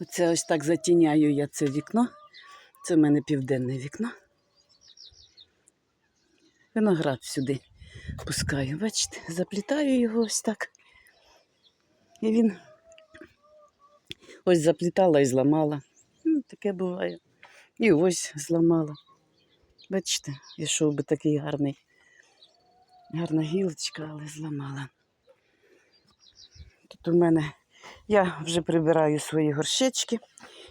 Оце ось так затіняю я це вікно. Це в мене південне вікно. Виноград сюди пускаю. Бачите, заплітаю його ось так. І він ось заплітала і зламала. Ну, таке буває. І ось зламала. Бачите, ішов би такий гарний, гарна гілочка, але зламала. Тут у мене я вже прибираю свої горшечки.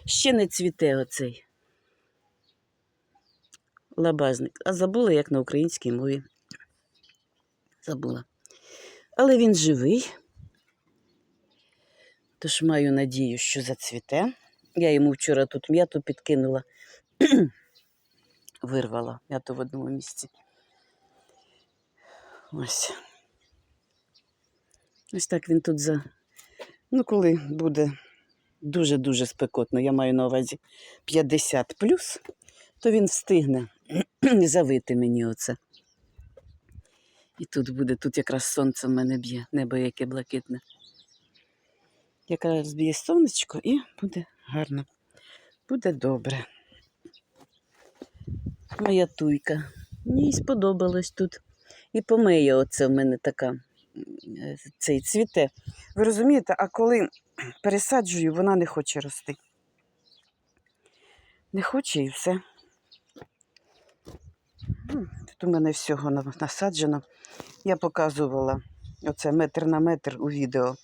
Ще не цвіте оцей лабазник. А забула, як на українській мові. Забула. Але він живий. Тож маю надію, що зацвіте. Я йому вчора тут м'яту підкинула, вирвала м'яту в одному місці. Ось. Ось так він тут за. Ну, коли буде дуже-дуже спекотно, я маю на увазі 50 плюс, то він встигне завити мені оце. І тут буде, тут якраз сонце в мене б'є, небо яке блакитне. Якраз б'є сонечко і буде гарно. Буде добре. Моя туйка. Їй сподобалось тут. І помиє оце в мене така цей цвіте. Ви розумієте, а коли пересаджую, вона не хоче рости. Не хоче і все. Тут у мене всього насаджено. Я показувала оце метр на метр у відео.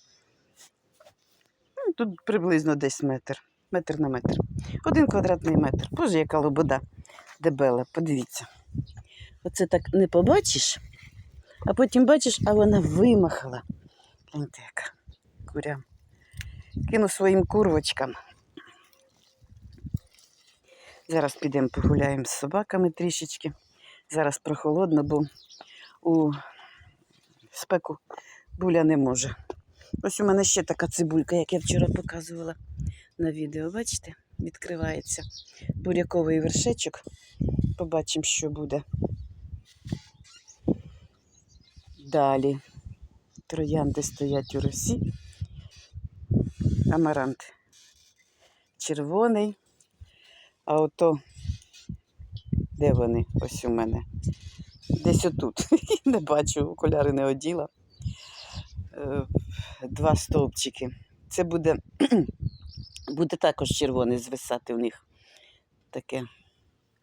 Ну, Тут приблизно десь метр. Метр на метр. Один квадратний метр. Боже, яка лобода дебела, подивіться. Оце так не побачиш, а потім бачиш, а вона вимахала. Гляньте, яка куря. Кину своїм курвочкам. Зараз підемо погуляємо з собаками трішечки. Зараз прохолодно, бо у спеку буля не може. Ось у мене ще така цибулька, як я вчора показувала на відео. Бачите, відкривається буряковий вершечок. Побачимо, що буде. Далі. Троянди стоять у росі. Амарант червоний. А ото, де вони? Ось у мене. Десь отут. Не бачу, окуляри не оділа. Е, Два стовпчики. Це буде, буде також червоний звисати у них. Таке